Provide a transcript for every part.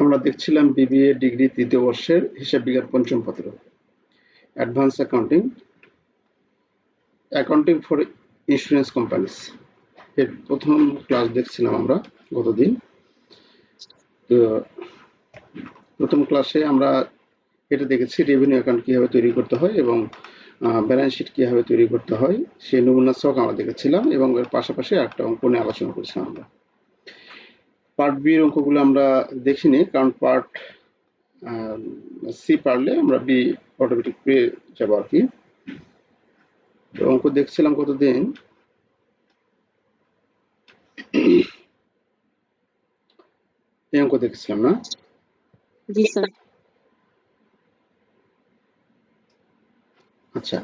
আমরা দেখছিলাম BBA degree তৃতীয় বর্ষের হিসাব বিজ্ঞান পঞ্চম পত্র advance accounting accounting for insurance companies এর প্রথম ক্লাস দেখছিলাম আমরা গতদিন। তো, প্রথম ক্লাসে আমরা এটা দেখেছি রেভিনিউ অ্যাকাউন্ট কীভাবে তৈরি করতে হয় এবং ব্যালেন্স শিট কীভাবে তৈরি করতে হয়, সেই নমুনা ছক আমরা দেখেছিলাম এবং এর পাশাপাশি একটা অঙ্ক নিয়ে আলোচনা করেছিলাম আমরা। পার্ট বি এর অঙ্কগুলো আমরা দেখিনি কারণ পার্ট সি পারলে আমরা বি অটোমেটিক পেয়ে যাব আর কি। তো অঙ্ক দেখছিলাম কতদিন? এই অঙ্ক দেখছিলাম না? জি স্যার। আচ্ছা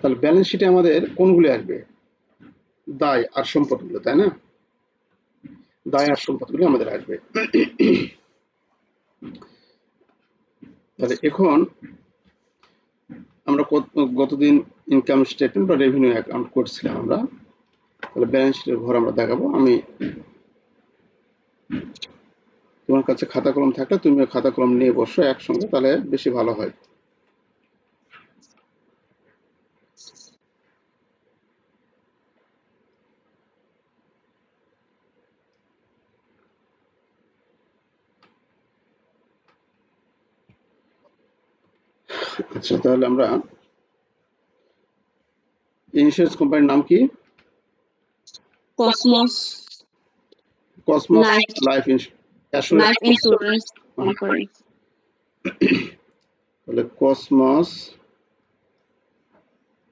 তাহলে ব্যালেন্স শিটে আমাদের কোনগুলো আসবে? দায় আর সম্পদগুলো তাই না? দায় আর সম্পদগুলো আমাদের আসবে। তাহলে এখন আমরা গতদিন ইনকাম স্টেটমেন্ট বা রেভিনিউ অ্যাকাউন্ট করছিলাম আমরা, তাহলে ব্যালেন্স শিটের ঘর আমরা দেখাবো। আমি তোমার কাছে খাতা কলম থাকলে তুমি খাতা কলম নিয়ে বসো একসঙ্গে, তাহলে বেশি ভালো হয়। আচ্ছা তাহলে আমরা ইন্স্যুরেন্স কোম্পানির নাম কি? কসমস কসমস লাইফ ইন্স্যুরেন্স তাহলে কসমস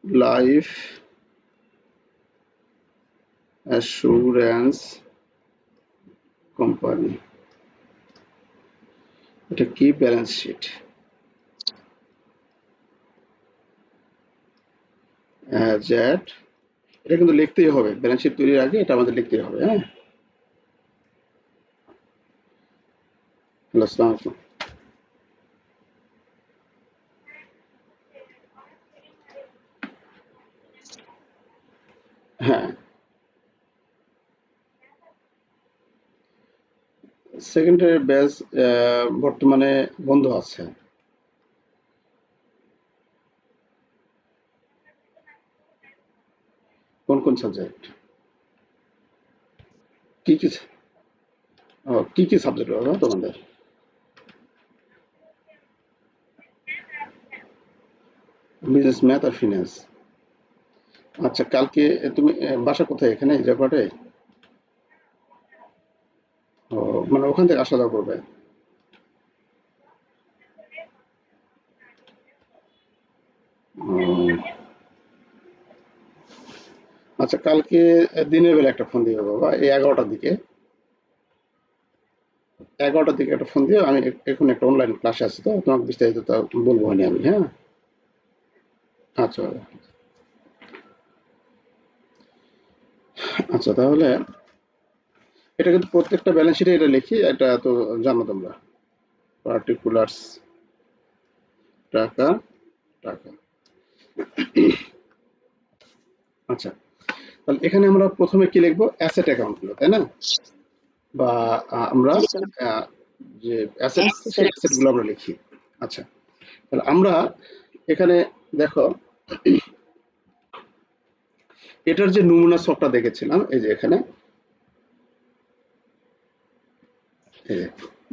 লাইফ অ্যাসুরেন্স কোম্পানি এটা কি ব্যালেন্স শিট জ্যাট এটা কিন্তু লিখতেই হবে। ব্যালেন্স শিট তৈরির আগে এটা আমাদের লিখতেই হবে হ্যাঁ? হ্যালো আসসালামু আলাইকুম। হ্যাঁ। সেকেন্ডারি ব্যাচ বর্তমানে বন্ধ আছে। কোন কোন সাবজেক্ট কি কি কি কি সাবজেক্ট হবে তোমাদের? বিজনেস ম্যাথ আর ফিনান্স আচ্ছা কালকে তুমি বাসা কোথায় এখানে? জায়গাটে ও মানে ওখান থেকে আসা যাওয়া করবে ও, আচ্ছা কালকে দিনের বেলা একটা ফোন দিও বাবা, এই এগারোটার দিকে। এগারোটার দিকে একটা ফোন দিও আমি এখন একটা অনলাইন ক্লাসে আছি তো, তোমাকে বিস্তারিত তা বলব আমি হ্যাঁ? আচ্ছা বাবা। আচ্ছা তাহলে এটা কিন্তু প্রত্যেকটা ব্যালেন্স শিটে এটা লিখি, এটা তো জানো তোমরা। পার্টিকুলার্স টাকা টাকা। আচ্ছা। তাহলে এখানে আমরা প্রথমে কি লিখব? অ্যাসেট অ্যাকাউন্টগুলো, তাই না? বা আমরা যে অ্যাসেট সেই Assets. অ্যাসেটগুলো আমরা লিখি। আচ্ছা তাহলে আমরা এখানে দেখো, এটার যে নমুনা ছকটা দেখেছিলাম, এই যে এখানে।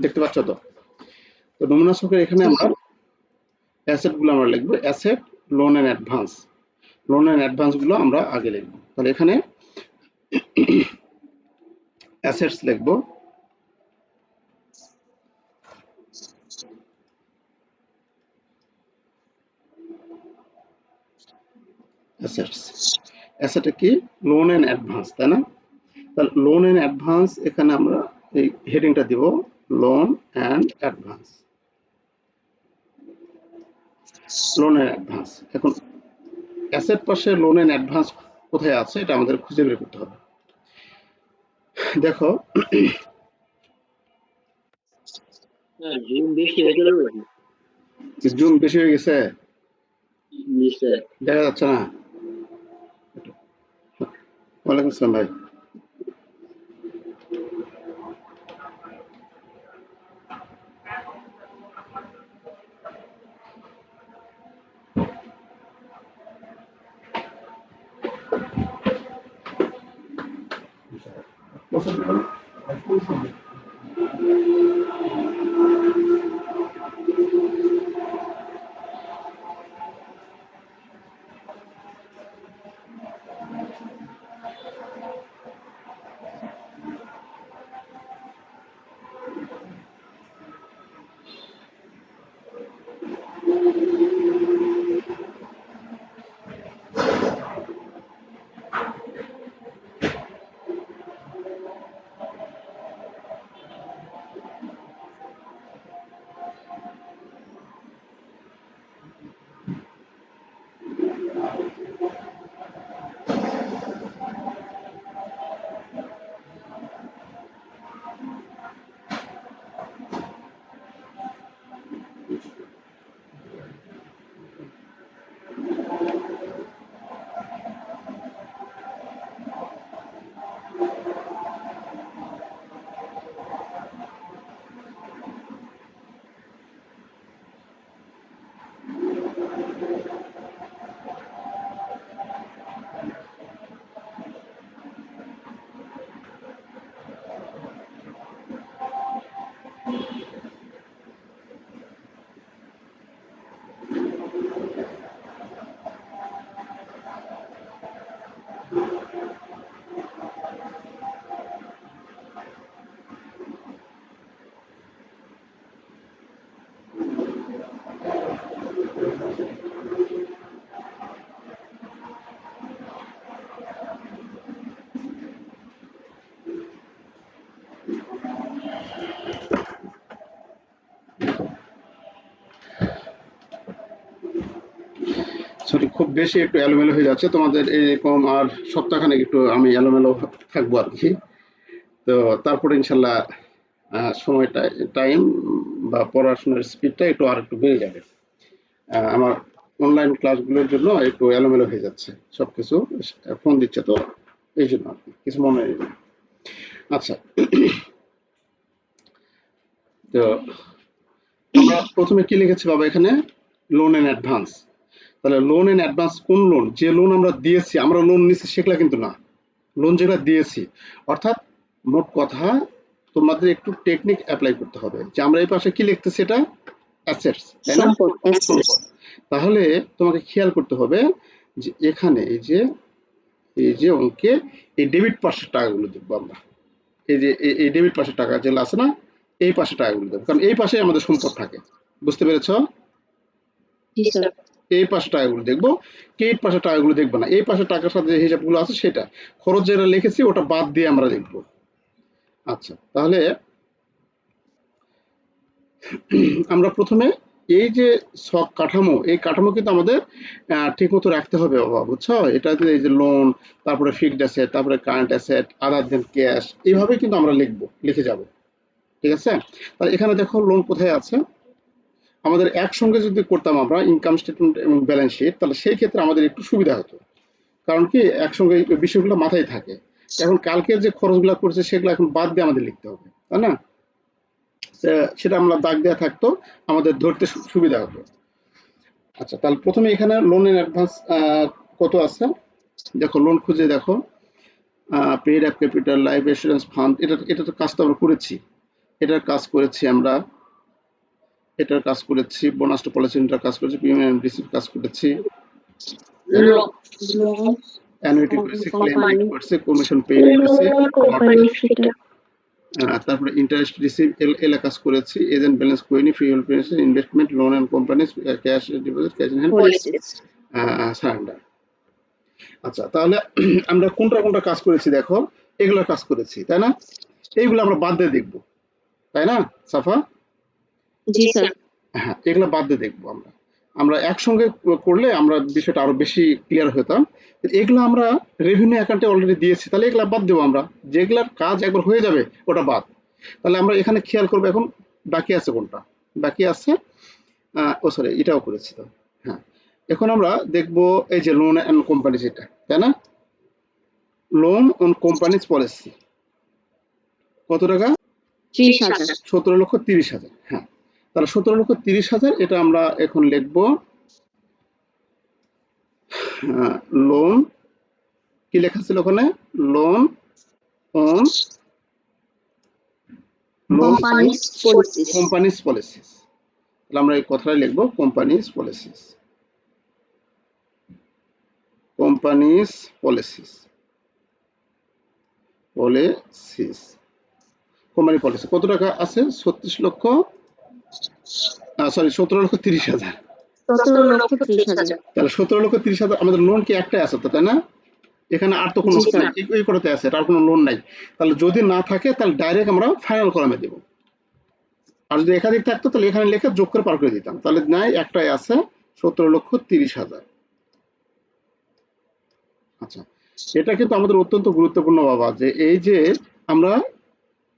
দেখতে পাচ্ছ তো? তো নমুনা ছকের এখানে আমরা অ্যাসেটগুলো আমরা লিখব asset loan and advance loan and অ্যাডভান্সগুলো আমরা আগে লিখব। তাহলে এখানে অ্যাসেটস লিখব। অ্যাসেটস অ্যাসেটে কি? লোন এন্ড অ্যাডভান্স তাই না? তাহলে লোন এন্ড অ্যাডভান্স এখানে আমরা এই হেডিংটা দিব loan and advance loan and advance এখন অ্যাসেট পাশে লোন এন্ড অ্যাডভান্স কোথায় আছে এটা আমাদের খুঁজে বের করতে হবে। দেখো হ্যাঁ জুম বেশি হয়ে বেশি হয়ে গেছে? দেখা যাচ্ছে না। ওয়ালাইকুম আসসালাম ভাই। সরি খুব বেশি একটু এলোমেলো হয়ে যাচ্ছে। তোমাদের এরকম আর সপ্তাহখানেক একটু আমি এলোমেলো থাকব আর কি। তো তারপরে ইনশাল্লাহ সময়টা টাইম বা পড়াশোনার স্পিডটা একটু আর একটু বেড়ে যাবে। আমার অনলাইন ক্লাসগুলোর জন্য একটু এলোমেলো হয়ে যাচ্ছে সবকিছু। ফোন দিচ্ছে তো, এই জন্য আর কিছু মনে আচ্ছা তো আমরা প্রথমে কি লিখেছি বাবা এখানে? লোন এন্ড অ্যাডভান্স তাহলে লোন এন্ড অ্যাডভান্স কোন লোন যে লোন আমরা দিয়েছি আমরা লোন নিচ্ছি সেগুলা কিন্তু না। লোন যেগুলো দিয়েছি অর্থাৎ মোট কথা তোমাদের একটু টেকনিক অ্যাপ্লাই করতে হবে। যে আমরা এই পাশে কি লিখতেছি এটা? অ্যাসেটস তাই না? তাহলে তোমাকে খেয়াল করতে হবে যে এখানে এই যে এই যে অঙ্কে এই ডেবিট পাশের টাকাগুলো দেখব আমরা। এই যে এই- ডেবিট পাশের টাকা যেগুলো আছে না এই পাশে টাকাগুলো দেবো। কারণ এই পাশে আমাদের সম্পদ থাকে। বুঝতে পেরেছ? এই পাশে টাকাগুলো দেখব ক্রেডিট পাশে টাকাগুলো দেখব না। এই পাশে টাকার সাথে যে হিসাবগুলো আছে সেটা। খরচ যেটা লিখেছি ওটা বাদ দিয়ে আমরা দেখব আচ্ছা তাহলে আমরা প্রথমে এই যে সব কাঠামো, এই কাঠামো কিন্তু আমাদের ঠিক মতো রাখতে হবে বাবা বুঝছ? এটাতে এই যে লোন তারপরে ফিক্সড অ্যাসেট তারপরে current asset other than cash এইভাবে কিন্তু আমরা লিখব, লিখে যাব। ঠিক আছে? তাহলে এখানে দেখো লোন কোথায় আছে? আমাদের একসঙ্গে যদি করতাম আমরা ইনকাম স্টেটমেন্ট এবং ব্যালেন্স শিট তাহলে সেই ক্ষেত্রে আমাদের একটু সুবিধা হতো। কারণ কি, একসঙ্গে বিষয়গুলো মাথায় থাকে। এখন কালকের যে খরচগুলো করছে সেগুলো এখন বাদ দিয়ে আমাদের লিখতে হবে, তাই না? সেটা আমরা দাগ দেওয়া থাকতো, আমাদের ধরতে সুবিধা হতো। আচ্ছা তাহলে প্রথমে এখানে লোনের অ্যাডভান্স কত আছে? দেখো লোন খুঁজে দেখো। Paid up capital life insurance fund এটা এটা তো কাজ তো আমরা করেছি। এটার কাজ করেছি আমরা এটার কাজ করেছি বোনাস টু পলিসিটার কাজ করেছি প্রিমিয়াম রিসিভ কাজ করেছি। অ্যানুইটি করেছি ক্লেম করেছি কমিশন পে করেছি আহ, তারপরে ইন্টারেস্ট রিসিভ এলা কাজ করেছি এজেন্ট ব্যালেন্স করিনি ফিউল পেয়েছি investment loan and companies cash deposit cash in hand surrender আচ্ছা তাহলে আমরা কোনটা কোনটা কাজ করেছি দেখো এগুলো কাজ করেছি তাই না? এইগুলো আমরা বাদ দিয়ে দেখব। তাই না সাফা? জি স্যার হ্যাঁ এগুলো বাদ দিয়ে দেখব আমরা। আমরা একসঙ্গে করলে আমরা বিষয়টা আরও বেশি ক্লিয়ার হতাম। এগুলো আমরা রেভিনিউ অ্যাকাউন্টে অলরেডি দিয়েছি তাহলে এগুলো বাদ দেবো আমরা। যেগুলার কাজ একবার হয়ে যাবে ওটা বাদ। তাহলে আমরা এখানে খেয়াল করব এখন বাকি আছে কোনটা? বাকি আছে ও সরি এটাও করেছি তো। হ্যাঁ এখন আমরা দেখব এই যে লোন অ্যান্ড কোম্পানি যেটা তাই না? লোন অন কোম্পানিজ পলিসি কত টাকা? সতেরো লক্ষ তিরিশ হাজার হ্যাঁ। তাহলে সতেরো লক্ষ তিরিশ হাজার এটা আমরা এখন লিখব। লোন কি লেখা ছিল ওখানে? Loan on companies policies companies policies তাহলে আমরা এই কথাটাই লিখব companies policies companies policies policies company policy কত টাকা আছে? ছত্রিশ লক্ষ সরি সতেরো লক্ষ তিরিশ হাজার। তাহলে সতেরো লক্ষ তিরিশ হাজার আমাদের লোন কি একটাই আছে তো তাই না? এখানে আর তো কোনো এই করতে আছে আর কোনো লোন নাই। তাহলে যদি না থাকে তাহলে ডাইরেক্ট আমরা ফাইনাল কলামে দেব। আর যদি একাধিক থাকতো তাহলে এখানে লেখা যোগ করে পার করে দিতাম। তাহলে নাই একটাই আছে সতেরো লক্ষ তিরিশ হাজার। আচ্ছা এটা কিন্তু আমাদের অত্যন্ত গুরুত্বপূর্ণ বাবা যে এই যে আমরা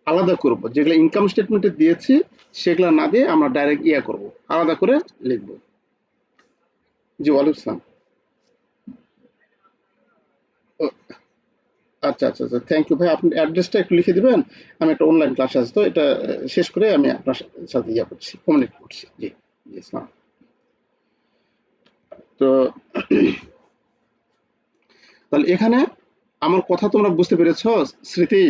আলাদা করব যেগুলো ইনকাম স্টেটমেন্টে দিয়েছি সেগুলো না দিয়ে আমরা ডাইরেক্ট ইয়া করব। আলাদা করে লিখব। জি, ওয়ালাইকুম আসসালাম। আচ্ছা আচ্ছা আচ্ছা থ্যাংক ইউ ভাই। আপনি অ্যাড্রেসটা একটু লিখে দিবেন। আমি একটা অনলাইন ক্লাস আছে তো, এটা শেষ করে আমি আপনার সাথে ইয়া করছি কমিউনিকেট করছি। জি জি ইসলাম তো, তাহলে এখানে আমার কথা তোমরা বুঝতে পেরেছ স্মৃতি।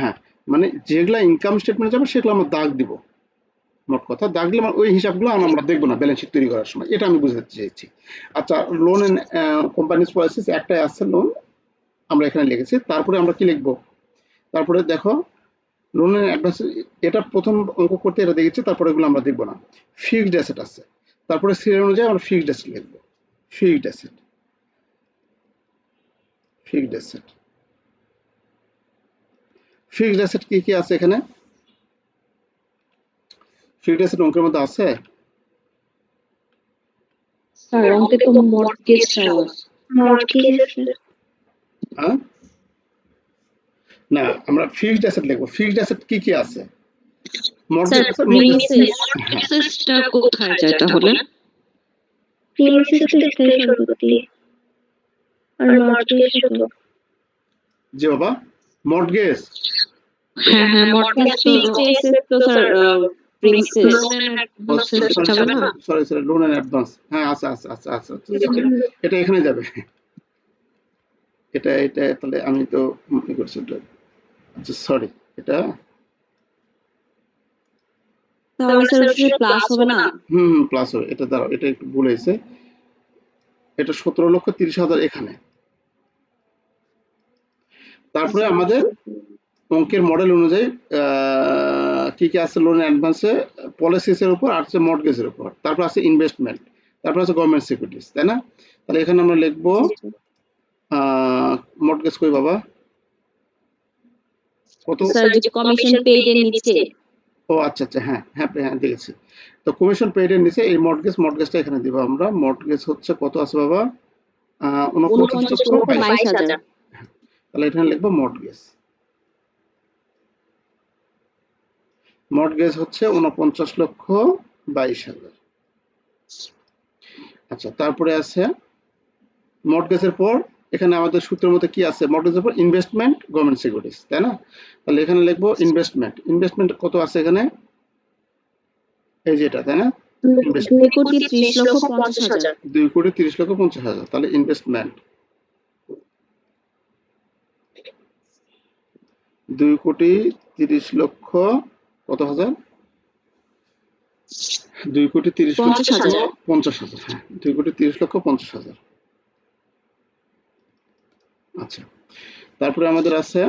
হ্যাঁ মানে যেগুলা ইনকাম স্টেটমেন্ট যাবে, সেগুলো আমরা দাগ দিব। মোট কথা, দাগ দিলে আমরা ওই হিসাবগুলো আমরা দেখব না ব্যালেন্স শিট তৈরি করার সময়। এটা আমি বুঝাতে চেয়েছি। আচ্ছা লোন এন্ড কোম্পানিজ পলিসিস একটাই আছে লোন আমরা এখানে লিখেছি। তারপরে আমরা কি লিখব? তারপরে দেখো লোন এন্ড অ্যাডভান্স এটা প্রথম অঙ্ক করতে এটা দেখেছি, তারপরে এগুলো আমরা দেখব না। ফিক্সড অ্যাসেট আছে। তারপরে সিরিয়াল অনুযায়ী আমরা ফিক্সড অ্যাসেট লিখব। Fixed asset fixed asset fixed asset কি কি আছে এখানে? ফিক্সড অ্যাসেট অঙ্কের মধ্যে আছে? স্যার অঙ্কে তো মর্টগেজ মর্টগেজ হ্যাঁ? না আমরা ফিক্সড অ্যাসেট লিখব। ফিক্সড অ্যাসেট কি কি আছে? প্রসেসটা কোথায় যায় তাহলে? জি বাবা। মর্টগেজ হ্যাঁ হ্যাঁ মর্টগেজ তো স্যার প্রিন্সেস প্রসেস যাবে না? Sorry sorry loan and advance হ্যাঁ আচ্ছা আচ্ছা আচ্ছা আচ্ছা আচ্ছা, আচ্ছা। এটা এখানে যাবে। এটা এটা তাহলে আমি তো মনে করছি আচ্ছা সরি এটা তাহলে স্যার প্লাস হবে না? হুম হুম প্লাস হবে। এটা দাঁড়াও এটা একটু ভুল হয়েছে এটা সতেরো লক্ষ তিরিশ হাজার এখানে। তারপরে আমাদের অঙ্কের মডেল অনুযায়ী কি কি আছে লোন অ্যাডভান্সে পলিসিসের উপর আর আছে মর্টগেজের উপর। তারপর আছে ইনভেস্টমেন্ট তারপর আছে গভর্নমেন্ট সিকিউরিটিজ তাই না? তাহলে এখানে আমরা লিখব মর্টগেজ কই বাবা? কত? স্যার যে কমিশন পেইড এর নিচে। ও আচ্ছা আচ্ছা হ্যাঁ হ্যাঁ হ্যাঁ দেখেছি। তো কমিশন পেইডের নিচে এই মর্টগেজ মর্টগেজটা এখানে দিব আমরা। মর্টগেজ হচ্ছে কত আছে বাবা? আহ, উনপঞ্চাশ উনপঞ্চাশ লক্ষ লক্ষ বাইশ বাইশ হাজার। তাহলে এখানে লিখব মর্টগেজ মর্টগেজ হচ্ছে উনপঞ্চাশ লক্ষ বাইশ হাজার। আচ্ছা তারপরে আছে মর্টগেজের পর এখানে আমাদের সূত্রের মধ্যে কি আছে? মর্টগেজের পর ইনভেস্টমেন্ট গভর্নমেন্ট সিকিউরিটিজ তাই না? তাহলে এখানে লিখব ইনভেস্টমেন্ট ইনভেস্টমেন্ট কত আছে এখানে? এই যেটা তাই না? দুই কোটি তিরিশ লক্ষ পঞ্চাশ হাজার। তাহলে ইনভেস্টমেন্ট দুই কোটি তিরিশ লক্ষ কত হাজার? দুই কোটি তিরিশ লক্ষ পঞ্চাশ হাজার। হ্যাঁ। দুই কোটি তিরিশ লক্ষ পঞ্চাশ হাজার। আচ্ছা। তারপরে আমাদের আছে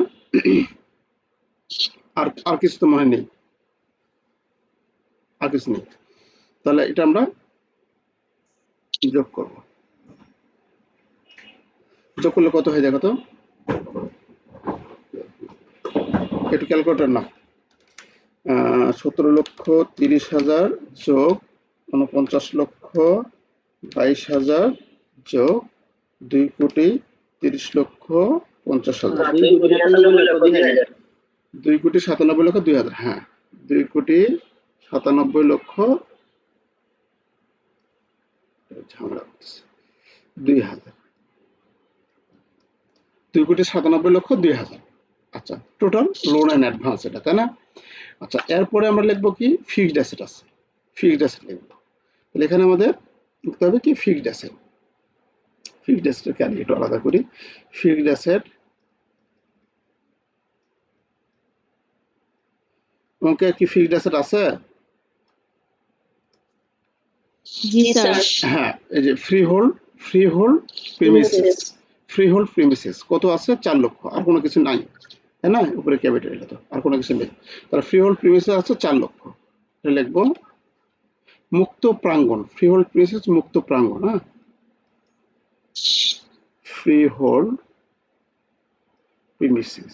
আর আর কিছু তো মনে নেই। আর কিছু নেই। তাহলে এটা আমরা যোগ করব। যোগ করলে কত হয়ে যায় কত? একটু ক্যালকুলেটর না সতেরো লক্ষ তিরিশ হাজার যোগ উনপঞ্চাশ লক্ষ বাইশ হাজার যোগ দুই কোটি তিরিশ লক্ষ পঞ্চাশ হাজার। দুই কোটি সাতানব্বই লক্ষ দুই হাজার। হ্যাঁ। দুই কোটি সাতানব্বই লক্ষ ঝামেলা। দুই হাজার। দুই কোটি সাতানব্বই লক্ষ দুই হাজার। আচ্ছা টোটাল লোন অ্যান্ড অ্যাডভান্স এটা তাই না? আচ্ছা এরপরে আমরা লিখব কি? ফিক্সড অ্যাসেট আছে। ফিক্সড অ্যাসেট লিখব। তাহলে এখানে আমাদের লিখতে হবে কি? ফিক্সড অ্যাসেট ফিক্সড অ্যাসেটকে আমি একটু আলাদা করি। ফিক্সড অ্যাসেট ওকে কি ফিক্সড অ্যাসেট আছে? হ্যাঁ এই যে freehold freehold premises freehold premises কত আছে? চার লক্ষ। আর কোনো কিছু নাই। তাই না? উপরে ক্যাপিটাল এটা তো, আর কোনো কিছু নেই। তাহলে ফ্রি হোল্ড প্রিমিসেস আছে চার লক্ষ। এটা লিখব। মুক্ত প্রাঙ্গণ ফ্রি হোল্ড প্রিমিসেস মুক্ত প্রাঙ্গণ হ্যাঁ? Freehold premises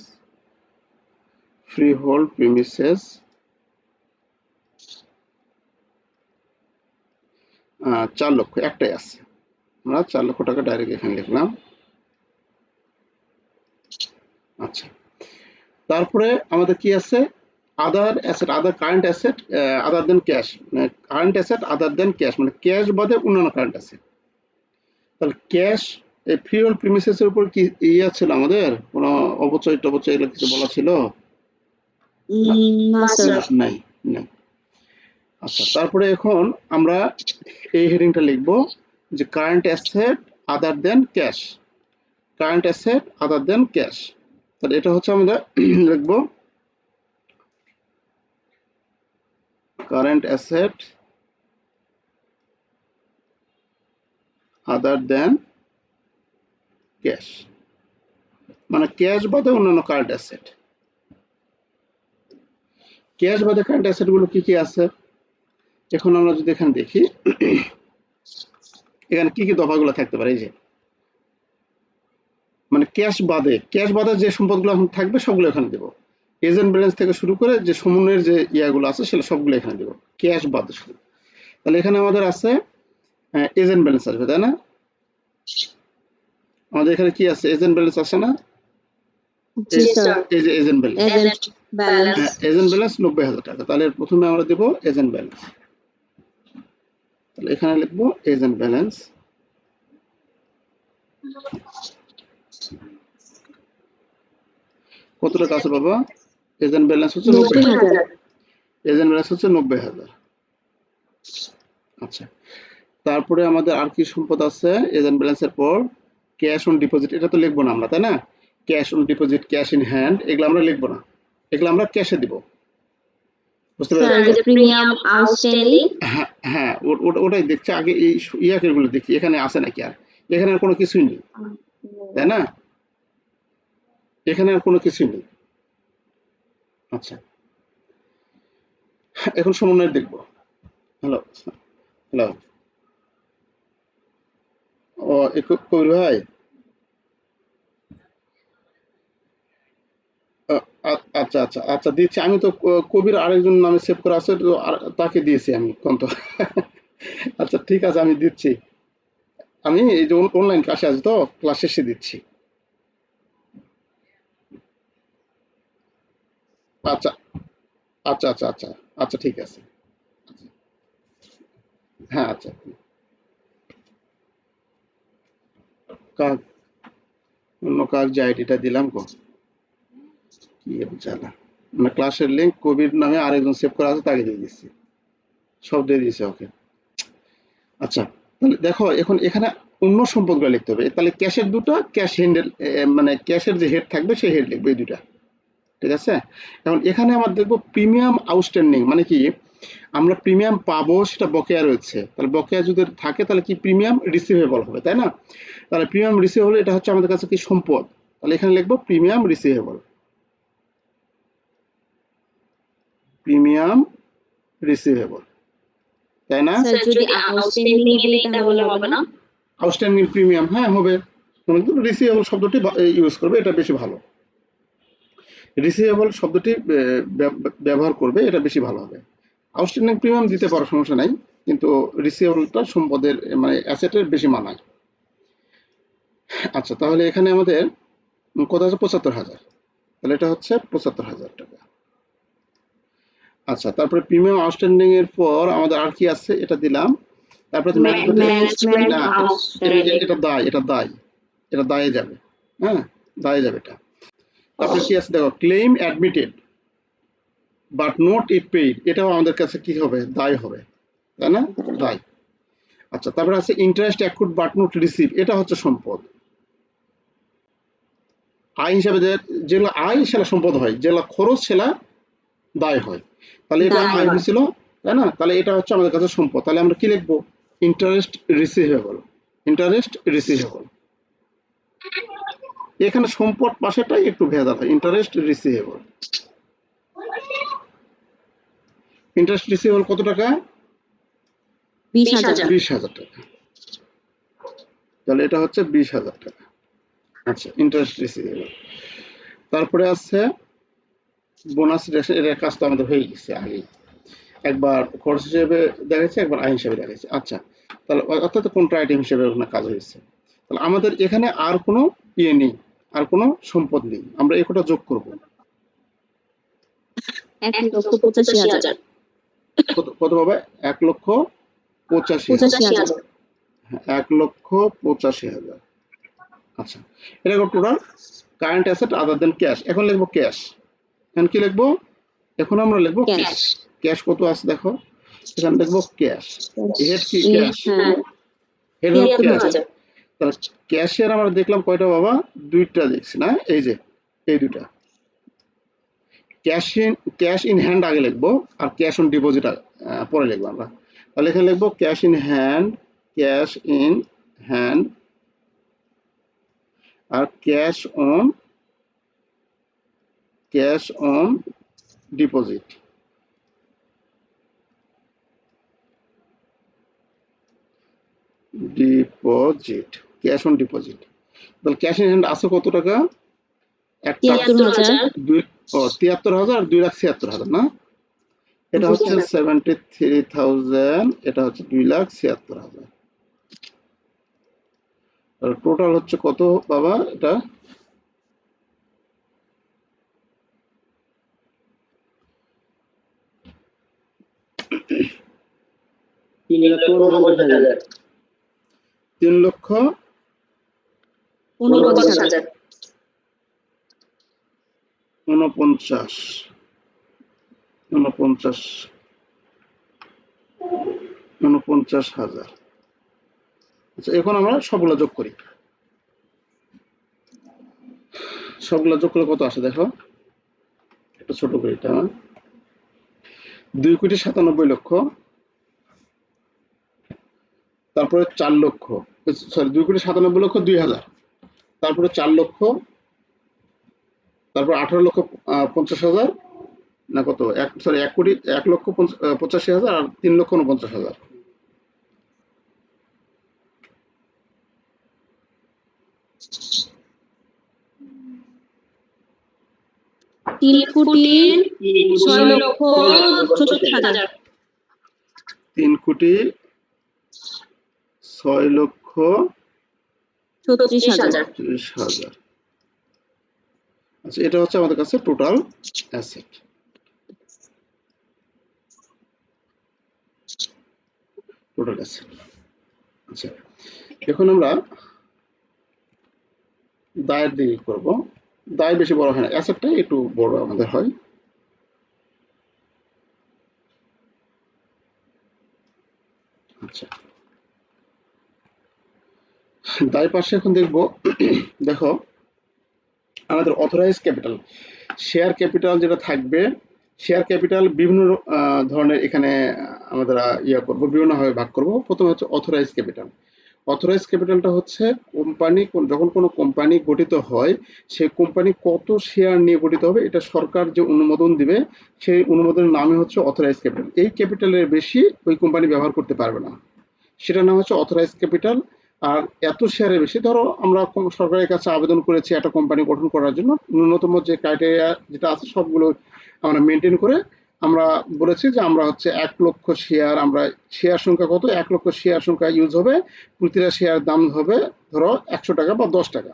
freehold premises চার লক্ষ, একটাই আছে। আমরা চার লক্ষ টাকা ডাইরেক্ট এখানে লিখলাম। আচ্ছা। তারপরে আমাদের কি আছে? Other asset other current asset other than cash মানে current asset other than cash মানে ক্যাশ বাদে অন্যান্য কারেন্ট অ্যাসেট তাহলে ক্যাশ এই ফিউল প্রিমিসেসের উপর কি ইয়ে ছিল আমাদের? কোনো অবচয় টবচয় এগুলো কিছু বলা ছিল? নাই নাই। আচ্ছা তারপরে এখন আমরা এই হেডিংটা লিখব যে current asset other than cash current asset other than cash তাহলে এটা হচ্ছে আমরা লিখব current asset other than cash মানে ক্যাশ বাদে অন্যান্য কারেন্ট অ্যাসেট ক্যাশ বাদে কারেন্ট অ্যাসেটগুলো কি কি আছে? এখন আমরা যদি এখানে দেখি, এখানে কি কি দফাগুলো থাকতে পারে? এই যে ক্যাশ বাদে ক্যাশ বাদে যে সম্পদগুলো এখন থাকবে সবগুলো এখানে দেবো। এজেন্ট ব্যালেন্স থেকে শুরু করে যে সমন্বয়ের যে ইয়াগুলো আছে সেগুলো সবগুলো এখানে দেবো ক্যাশ বাদে শুধু। তাহলে এখানে আমাদের আছে এজেন্ট ব্যালেন্স আসবে তাই না? আমাদের এখানে কি আছে? এজেন্ট ব্যালেন্স আছে না? এই যে agent balance. Agent balance agent balance নব্বই হাজার টাকা। তাহলে প্রথমে আমরা দেবো এজেন্ট ব্যালেন্স। তাহলে এখানে লিখব এজেন্ট ব্যালেন্স। কত টাকা আছে বাবা এজেন্ট ব্যালেন্স হচ্ছে নব্বই এজেন্ট ব্যালেন্স হচ্ছে নব্বই হাজার। আচ্ছা। তারপরে আমাদের আর কি সম্পদ আছে? এজেন্ট ব্যালেন্সের পর ক্যাশ অন ডিপোজিট এটা তো লিখব না আমরা তাই না? Cash on deposit cash in hand এগুলো আমরা লিখব না। এগুলো আমরা ক্যাশে দিব। বুঝতে হ্যাঁ হ্যাঁ ওটা- ওটাই দেখছি। আগে এই ইয়াকেরগুলো দেখি এখানে আছে নাকি আর? এখানে আর কোনো কিছুই নেই। তাই না? এখানে আর কোনো কিছুই নেই। আচ্ছা। এখন সমন্বয় দেখব। Hello hello. ও কবির ভাই? আচ্ছা আচ্ছা আচ্ছা দিচ্ছি। আমি তো কবির আরেকজন নামে সেভ করা আছে, তো তাকে দিয়েছি আমি, কন্ত। আচ্ছা ঠিক আছে, আমি দিচ্ছি। আমি এই যে অনলাইন ক্লাসে আছি তো ক্লাস শেষে দিচ্ছি। আচ্ছা আচ্ছা আচ্ছা আচ্ছা আচ্ছা ঠিক আছে। হ্যাঁ আচ্ছা। কার, অন্য যে আইডিটা দিলাম গো? কি জ্বালা। মানে ক্লাসের লিঙ্ক কোভিড নামে আরেকজন সেভ করা আছে, তাকে দিয়ে দিচ্ছি। সব দিয়ে দিয়েছে, ওকে। আচ্ছা তাহলে দেখো, এখন এখানে অন্য সম্পদগুলো লিখতে হবে। তাহলে ক্যাশের দুটো ক্যাশ হ্যান্ডেল মানে ক্যাশের যে হেড থাকবে, সেই হেড লিখবে এই দুটা ঠিক আছে? এখন এখানে আমার দেখব প্রিমিয়াম আউটস্ট্যান্ডিং মানে কি? আমরা প্রিমিয়াম পাবো সেটা বকেয়া রয়েছে। তাহলে বকেয়া যদি থাকে তাহলে কি প্রিমিয়াম রিসিভেবল হবে তাই না? তাহলে প্রিমিয়াম রিসিভেবল এটা হচ্ছে আমাদের কাছে কি সম্পদ? তাহলে এখানে লিখব প্রিমিয়াম রিসিভেবল প্রিমিয়াম রিসিভেবল তাই না? স্যার যদি আউটস্ট্যান্ডিং তাহলে হবে না? আউটস্ট্যান্ডিং প্রিমিয়াম হ্যাঁ হবে। রিসিভেবল শব্দটি ইউজ করবে এটা বেশি ভালো। রিসিভেবল শব্দটি ব্যবহার করবে এটা বেশি ভালো হবে। আউটস্ট্যান্ডিং প্রিমিয়াম দিতে পারো সমস্যা নাই কিন্তু রিসিভেবলটা সম্পদের মানে অ্যাসেটের বেশি মানায়। আচ্ছা তাহলে এখানে আমাদের কত আছে? পঁচাত্তর হাজার। তাহলে এটা হচ্ছে পঁচাত্তর হাজার টাকা। আচ্ছা তারপরে প্রিমিয়াম আউটস্ট্যান্ডিং এর পর আমাদের আর কি আছে? এটা দিলাম। তারপরে যে management- ম্যানেজমেন্ট না, আউটস্ট্যান্ডিং এটা- এটা দায় এটা দায় এটা দায়ে যাবে। হ্যাঁ দায়ে যাবে এটা। তারপরে কি আছে দেখো claim admitted but not yet paid এটাও আমাদের কাছে কি হবে? দায় হবে। তাই না? দায়। আচ্ছা তারপরে আছে interest accrued but not receive এটা হচ্ছে সম্পদ। আয় হিসাবে যেগুলো আয় সেটা সম্পদ হয়। যেগুলো খরচ সেটা দায় হয়। তাহলে এটা আয় হয়েছিল তাই না? তাহলে এটা হচ্ছে আমাদের কাছে সম্পদ। তাহলে আমরা কি লিখব? ইন্টারেস্ট রিসিভেবল ইন্টারেস্ট রিসিভেবল এখানে সম্পদ পাশেটাই একটু ভেজা থাকে ইন্টারেস্ট রিসিভেবল ইন্টারেস্ট রিসিভেবল কত টাকা? বিশ হাজার। টাকা। তাহলে এটা হচ্ছে বিশ হাজার টাকা। আচ্ছা ইন্টারেস্ট রিসিভেবল তারপরে আছে বোনাস এর কাজটা আমাদের হয়ে গেছে আগে। একবার খরচ হিসেবে দেখাচ্ছে একবার আয় হিসেবে দেখাচ্ছে আচ্ছা তাহলে অর্থাৎ কোনটা আইটেম হিসেবে ওখানে কাজ হয়েছে। তাহলে আমাদের এখানে আর কোনো ইয়ে নেই। আর কোনো সম্পদ নেই। আমরা এই কটা যোগ করব। পঁচাশি হাজার। কত কত পাবে? এক লক্ষ পঁচাশি হ্যাঁ, এক লক্ষ পঁচাশি হাজার। আচ্ছা এটা total current asset other than cash এখন লিখব ক্যাশ এখন কি লিখব? এখন আমরা লিখব ক্যাশ ক্যাশ কত আছে দেখো? এখানে লিখব ক্যাশ হেড কি? ক্যাশ হেড ক্যাশ তাহলে ক্যাশের আমরা দেখলাম কয়টা বাবা? দুইটা দেখছি, না? এই যে, এই দুইটা। Cash in cash in hand আগে লিখব, আর ক্যাশ অন ডিপোজিট পরে লিখব আমরা। তাহলে এখানে লিখব cash in hand cash in hand R cash on cash on deposit deposit cash on deposit. তাহলে ক্যাশ ইন হ্যান্ড আছে কত টাকা? তিয়াত্তর হাজার। আর দুই লাখ ছিয়াত্তর হাজার না? এটা হচ্ছে সেভেন্টি থ্রি থাউজেন্ড এটা হচ্ছে দুই লাখ ছিয়াত্তর হাজার। টোটাল হচ্ছে কত বাবা এটা? তিন লক্ষ আচ্ছা এখন আমরা সবগুলো যোগ করি। সবগুলো যোগ করলে কত আসে দেখো? একটু ছোট করে এটা। দুই কোটি সাতানব্বই লক্ষ। তারপরে চার লক্ষ। সরি, দুই কোটি সাতানব্বই লক্ষ দুই হাজার। তারপরে চার লক্ষ তারপর আঠারো লক্ষ পঞ্চাশ হাজার না কত? এক সরি এক কোটি এক লক্ষ পঁচাশি হাজার আর তিন লক্ষ উনপঞ্চাশ হাজার। তিন কোটি ছয় লক্ষ চৌষট্টি হাজার। তিন কোটি ছয় লক্ষ আচ্ছা এটা হচ্ছে আমাদের কাছে টোটাল অ্যাসেট টোটাল অ্যাসেট আচ্ছা এখন আমরা দায়ের দিকে করব। দায় বেশি বড় হয় না অ্যাসেটটাই একটু বড় আমাদের হয়। আচ্ছা। দায় পাশে এখন দেখব দেখো আমাদের অথরাইজ ক্যাপিটাল শেয়ার ক্যাপিটাল যেটা থাকবে শেয়ার ক্যাপিটাল বিভিন্ন ধরনের এখানে আমাদের আহ, ইয়া করব বিভিন্নভাবে ভাগ করব। প্রথমে হচ্ছে অথরাইজ ক্যাপিটাল অথরাইজ ক্যাপিটালটা হচ্ছে কোম্পানি যখন কোনো কোম্পানি গঠিত হয় সেই কোম্পানি কত শেয়ার নিয়ে গঠিত হবে এটা সরকার যে অনুমোদন দিবে সেই অনুমোদনের নামে হচ্ছে অথরাইজ ক্যাপিটাল এই ক্যাপিটালের বেশি ওই কোম্পানি ব্যবহার করতে পারবে না। সেটা নাম হচ্ছে অথরাইজ ক্যাপিটাল আর এত শেয়ারের বেশি, ধরো আমরা সরকারের কাছে আবেদন করেছি একটা কোম্পানি গঠন করার জন্য, ন্যূনতম যে ক্রাইটেরিয়া যেটা আছে সবগুলো আমরা মেনটেন করে আমরা বলেছি যে আমরা হচ্ছে এক লক্ষ শেয়ার আমরা শেয়ার সংখ্যা কত? এক লক্ষ শেয়ার সংখ্যা ইউজ হবে, প্রতিটা শেয়ার দাম হবে ধরো একশো টাকা বা দশ টাকা।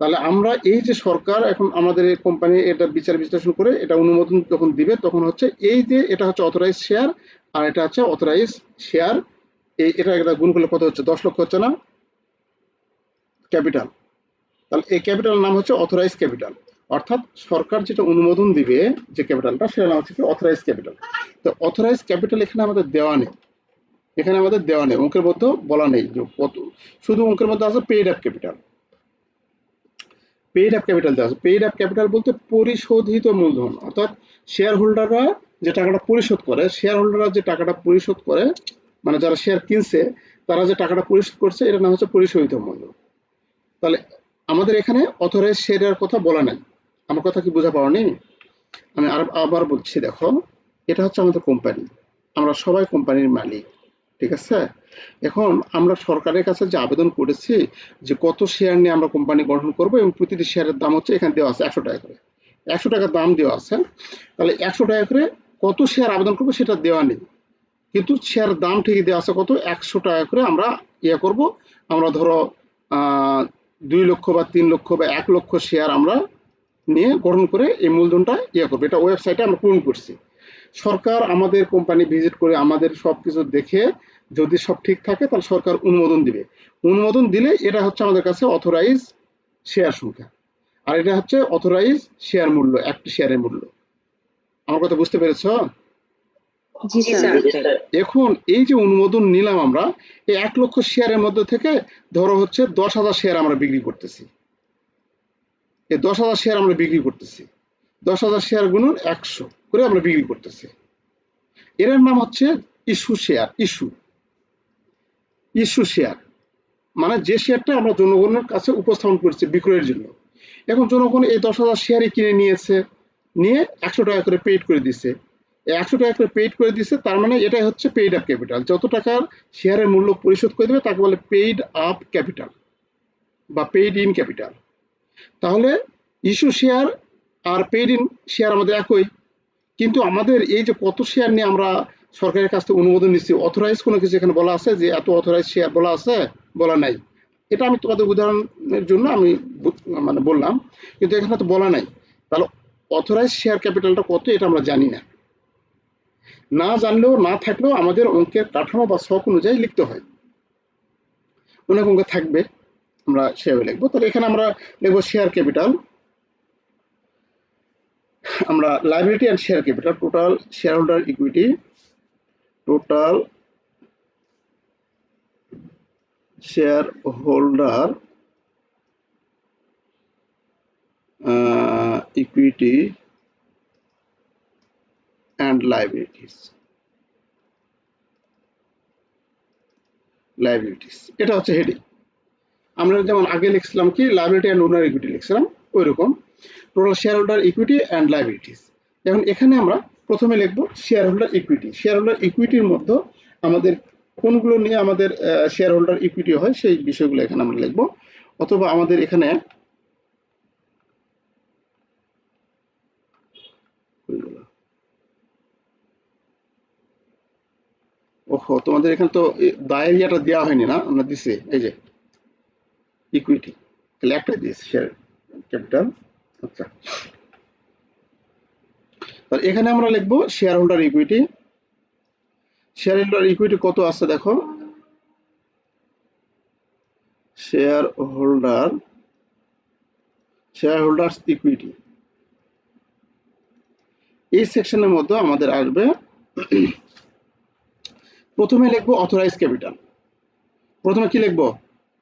তাহলে আমরা এই যে সরকার এখন আমাদের এই কোম্পানি এটা বিচার বিশ্লেষণ করে এটা অনুমোদন যখন দিবে, তখন হচ্ছে এই যে এটা হচ্ছে অথরাইজ শেয়ার আর এটা হচ্ছে অথরাইজ শেয়ার এই এটা একটা গুণ করলে কত হচ্ছে? দশ লক্ষ হচ্ছে না? ক্যাপিটাল। তাহলে এই ক্যাপিটাল নাম হচ্ছে অথরাইজ ক্যাপিটাল অর্থাৎ সরকার যেটা অনুমোদন দিবে যে ক্যাপিটালটা সেটা নাম হচ্ছে অথরাইজ ক্যাপিটাল তো অথরাইজ ক্যাপিটাল এখানে আমাদের দেওয়া নেই। এখানে আমাদের দেওয়া নেই। অঙ্কের মধ্যে বলা নেই যে কত শুধু অঙ্কের মধ্যে আছে paid up capital paid up capital দেওয়া আছে। পেইড আপ ক্যাপিটাল বলতে পরিশোধিত মূলধন। অর্থাৎ শেয়ার হোল্ডাররা যে টাকাটা পরিশোধ করে শেয়ার হোল্ডাররা যে টাকাটা পরিশোধ করে মানে যারা শেয়ার কিনছে, তারা যে টাকাটা পরিশোধ করছে, এটার নাম হচ্ছে পরিশোধিত মূল্য। তাহলে আমাদের এখানে অথরাইজ শেয়ারের কথা বলা নাই। আমার কথা কি বোঝা পাওয়া নেই? আমি আর আবার বলছি, দেখো, এটা হচ্ছে আমাদের কোম্পানি আমরা সবাই কোম্পানির মালিক, ঠিক আছে? এখন আমরা সরকারের কাছে যে আবেদন করেছি যে কত শেয়ার নিয়ে আমরা কোম্পানি গঠন করব এবং প্রতিটি শেয়ারের দাম হচ্ছে এখানে দেওয়া আছে একশো টাকা করে। একশো টাকা দাম দেওয়া আছে। তাহলে একশো টাকা করে কত শেয়ার আবেদন করব সেটা দেওয়া নেই। কিন্তু শেয়ার দাম ঠিকই দেওয়া আছে কত? একশো টাকা করে আমরা ইয়ে করব। আমরা ধরো দুই লক্ষ বা তিন লক্ষ বা এক লক্ষ শেয়ার আমরা নিয়ে গঠন করে এই মূলধনটা ইয়ে করব। এটা ওয়েবসাইটে আমরা পূরণ করছি। সরকার আমাদের কোম্পানি ভিজিট করে আমাদের সব কিছু দেখে যদি সব ঠিক থাকে, তাহলে সরকার অনুমোদন দিবে। অনুমোদন দিলে এটা হচ্ছে আমাদের কাছে অথরাইজ শেয়ার সংখ্যা। আর এটা হচ্ছে অথরাইজ শেয়ার মূল্য, একটি শেয়ারের মূল্য। আমার কথা বুঝতে পেরেছ? জি স্যার এখন এই যে অনুমোদন নিলাম আমরা এই এক লক্ষ শেয়ারের মধ্যে থেকে ধরো হচ্ছে দশ হাজার শেয়ার আমরা বিক্রি করতেছি। এই দশ হাজার শেয়ার আমরা বিক্রি করতেছি। দশ হাজার শেয়ার গুণন একশো করে আমরা বিক্রি করতেছি। এর নাম হচ্ছে issue share issue. Issue share. মানে যে শেয়ারটা আমরা জনগণের কাছে উপস্থাপন করছি বিক্রয়ের জন্য। এখন জনগণ এই দশ হাজার শেয়ারই কিনে নিয়েছে নিয়ে একশো টাকা করে পেইড করে দিচ্ছে একশো টাকা করে পেইড করে দিচ্ছে তার মানে এটাই হচ্ছে পেইড আপ ক্যাপিটাল যত টাকার শেয়ারের মূল্য পরিশোধ করে দেবে, তাকে বলে পেইড আপ ক্যাপিটাল বা পেইড ইন ক্যাপিটাল তাহলে ইস্যু শেয়ার আর পেইড ইন শেয়ার আমাদের একই, কিন্তু আমাদের এই যে কত শেয়ার নিয়ে আমরা সরকারের কাছ থেকে অনুমোদন নিচ্ছি অথরাইজ কোনো কিছু এখানে বলা আছে যে এত অথরাইজ শেয়ার বলা আছে, বলা নাই? এটা আমি তোমাদের উদাহরণের জন্য আমি মানে বললাম, কিন্তু এখানে তো বলা নাই। তাহলে অথরাইজ শেয়ার ক্যাপিটালটা কত, এটা আমরা জানি না। না জানলেও, না থাকলেও আমাদের অঙ্কের কাঠামো বা শখ অনুযায়ী লিখতে হয়। অনেক অঙ্ক থাকবে, আমরা সেভাবে লিখব। তাহলে এখানে আমরা লিখব শেয়ার ক্যাপিটাল আমরা liability and share capital total shareholder equity total shareholder equity and liabilities. Liabilities. এটা হচ্ছে হেডিং আমরা যেমন আগে লিখছিলাম কি লাইবিলিটি অ্যান্ড ওনার ইকুইটি লিখছিলাম ওই রকম total shareholder equity and liabilities এখন এখানে আমরা প্রথমে লিখব share holder equity share holder ইকুইটির মধ্যে আমাদের কোনগুলো নিয়ে আমাদের শেয়ার হোল্ডার ইকুইটি হয় সেই বিষয়গুলো এখানে আমরা লিখব। অথবা আমাদের এখানে ওহো, তোমাদের এখানে তো দায়ের দেওয়া হয়নি না? আমরা দিছি, এই যে ইকুইটি তাহলে একটা দিয়েছি শেয়ার ক্যাপিটাল আচ্ছা। তাহলে এখানে আমরা লিখব share holder equity share holder equity কত আছে দেখো? Shareholder share holder equity এই সেকশনের মধ্যে আমাদের আসবে প্রথমে লিখব অথরাইজ ক্যাপিটাল প্রথমে কি লিখব?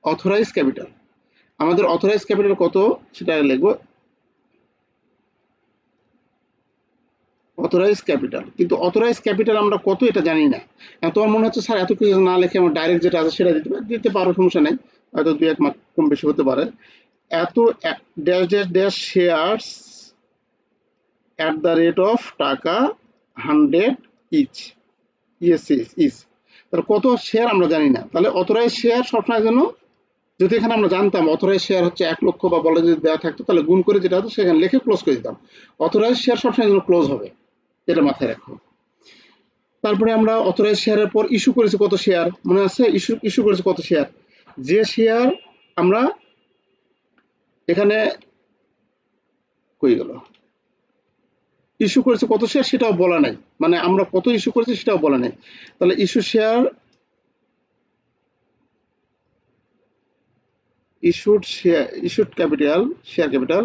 অথরাইজ ক্যাপিটাল আমাদের অথরাইজ ক্যাপিটাল কত? সেটা লিখব। অথরাইজ ক্যাপিটাল কিন্তু অথরাইজ ক্যাপিটাল আমরা কত এটা জানি না। তোমার মনে হচ্ছে, স্যার, এত কিছু না লিখে আমার ডাইরেক্ট যেটা আছে সেটা দিতে পারে দিতে পারো, সমস্যা নেই। হয়তো দুই এক মার্ক কম বেশি হতে পারে। এত dash dash dash shares at the rate of টাকা hundred each yes is is তাহলে কত শেয়ার আমরা জানি না। তাহলে অথরাইজ শেয়ার সবসময় জন্য যদি এখানে আমরা জানতাম অথরাইজ শেয়ার হচ্ছে এক লক্ষ বা বলে যদি দেওয়া থাকতো, তাহলে গুণ করে যেটা হতো সেখানে লিখে ক্লোজ করে দিতাম। অথরাইজ শেয়ার সবসময় জন্য ক্লোজ হবে। এটা মাথায় রাখো। তারপরে আমরা অথরাইজ শেয়ারের পর ইস্যু করেছি কত শেয়ার মনে আছে? ইস্যু ইস্যু করেছি কত শেয়ার যে শেয়ার আমরা এখানে কই গেল? ইস্যু করেছে, কত শেয়ার সেটাও বলা নাই। মানে আমরা কত ইস্যু করেছি সেটাও বলা নাই। তাহলে issue share issued share issued capital share capital